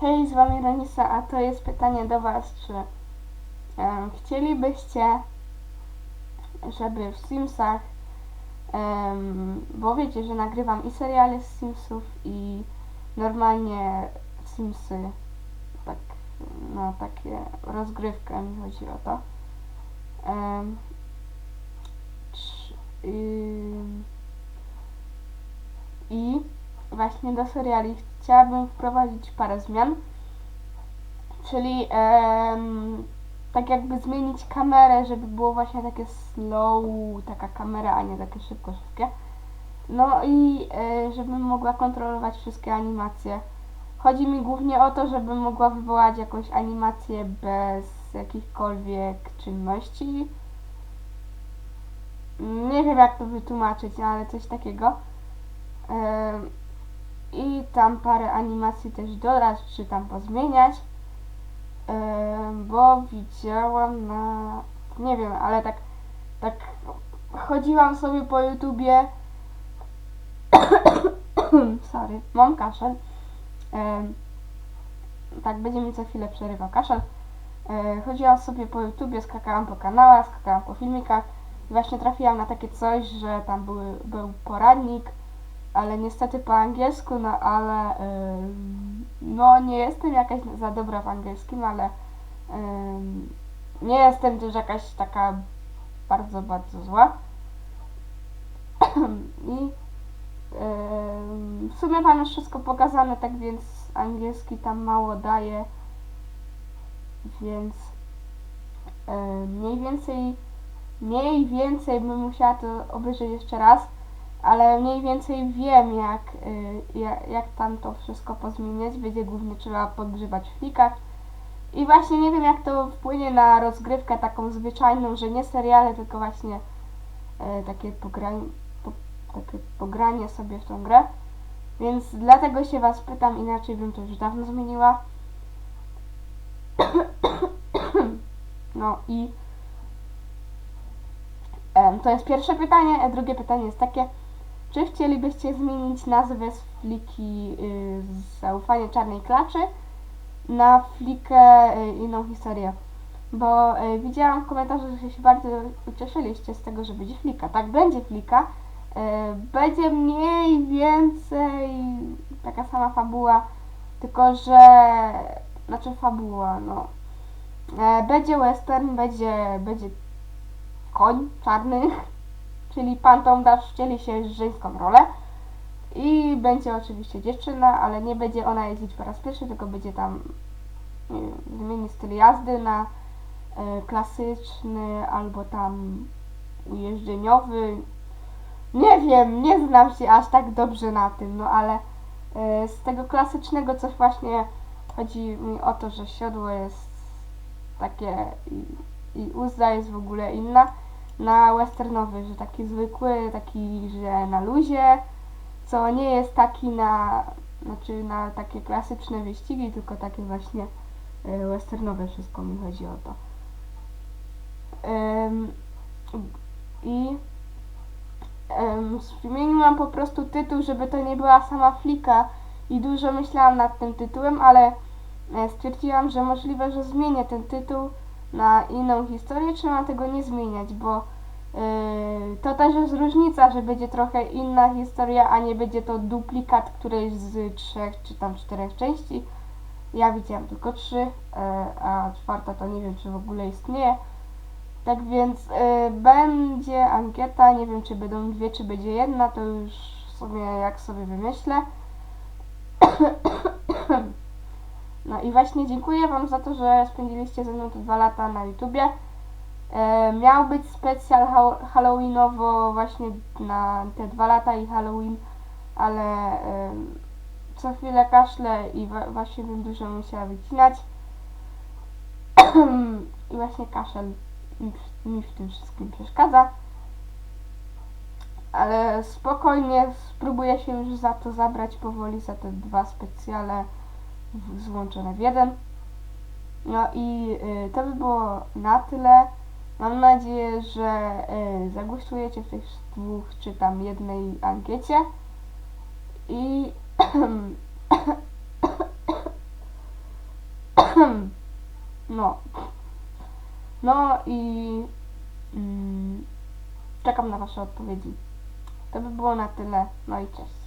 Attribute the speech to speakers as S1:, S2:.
S1: Hej, z wami Renisa, a to jest pytanie do was, czy chcielibyście, żeby w Simsach, bo wiecie, że nagrywam i seriale z Simsów i normalnie Simsy, tak, no takie rozgrywkę mi chodzi o to. Czy, I właśnie do seriali chciałabym wprowadzić parę zmian. Czyli tak jakby zmienić kamerę, żeby było właśnie takie slow, taka kamera, a nie takie szybko wszystkie. No i e, żebym mogła kontrolować wszystkie animacje. Chodzi mi głównie o to, żebym mogła wywołać jakąś animację bez jakichkolwiek czynności. Nie wiem jak to wytłumaczyć, no ale coś takiego. Em, i tam parę animacji też dodać, czy tam pozmieniać, bo widziałam na, nie wiem, ale tak, tak chodziłam sobie po YouTubie, sorry, mam kaszel, tak będzie mi co chwilę przerywał kaszel, chodziłam sobie po YouTubie, skakałam po kanałach, skakałam po filmikach i właśnie trafiłam na takie coś, że tam były, był poradnik, ale niestety po angielsku, no ale no nie jestem jakaś za dobra w angielskim, ale nie jestem też jakaś taka bardzo, bardzo zła. I w sumie tam już wszystko pokazane, tak więc angielski tam mało daje, więc mniej więcej mniej więcej bym musiała to obejrzeć jeszcze raz ale mniej więcej wiem, jak, y, jak, jak tam to wszystko pozmieniać. Będzie głównie trzeba podgrzewać w plikach. I właśnie nie wiem, jak to wpłynie na rozgrywkę taką zwyczajną, że nie seriale, tylko właśnie y, takie, po, takie pogranie sobie w tą grę. Więc dlatego się Was pytam, inaczej bym to już dawno zmieniła. No i to jest pierwsze pytanie, a drugie pytanie jest takie, czy chcielibyście zmienić nazwę z fliki y, Zaufanie Czarnej Klaczy na flikę y, Inną Historię? Bo y, widziałam w komentarzach, że się bardzo ucieszyliście z tego, że będzie flika. Tak, będzie flika. Y, będzie mniej więcej taka sama fabuła, tylko że... Znaczy fabuła, no. E, będzie western, będzie, będzie koń czarny, czyli pan Tomdasz wcieli się w żeńską rolę i będzie oczywiście dziewczyna, ale nie będzie ona jeździć po raz pierwszy, tylko będzie tam wiem, zmieni styl jazdy na e, klasyczny albo tam ujeżdżeniowy. Nie wiem, nie znam się aż tak dobrze na tym, no ale e, z tego klasycznego coś właśnie chodzi mi o to, że siodło jest takie i, i uzda jest w ogóle inna na westernowy, że taki zwykły, taki, że na luzie, co nie jest taki na, znaczy na takie klasyczne wyścigi, tylko takie właśnie e, westernowe wszystko mi chodzi o to. Ym, I zmieniłam po prostu tytuł, żeby to nie była sama flika i dużo myślałam nad tym tytułem, ale e, stwierdziłam, że możliwe, że zmienię ten tytuł na inną historię, mam tego nie zmieniać, bo yy, to też jest różnica, że będzie trochę inna historia, a nie będzie to duplikat którejś z trzech czy tam czterech części. Ja widziałam tylko trzy, yy, a czwarta to nie wiem, czy w ogóle istnieje. Tak więc yy, będzie ankieta, nie wiem, czy będą dwie, czy będzie jedna, to już w sumie jak sobie wymyślę. No i właśnie dziękuję Wam za to, że spędziliście ze mną te dwa lata na YouTubie. E, miał być specjal ha halloweenowo właśnie na te dwa lata i Halloween, ale e, co chwilę kaszle i właśnie bym dużo musiała wycinać. I właśnie kaszel mi, w- tym wszystkim przeszkadza. Ale spokojnie spróbuję się już za to zabrać powoli, za te dwa specjale złączone w jeden. No i y, to by było na tyle. Mam nadzieję, że y, zagłosujecie w tych dwóch czy tam jednej ankiecie. I No. No i mm, czekam na Wasze odpowiedzi. To by było na tyle. No i cześć.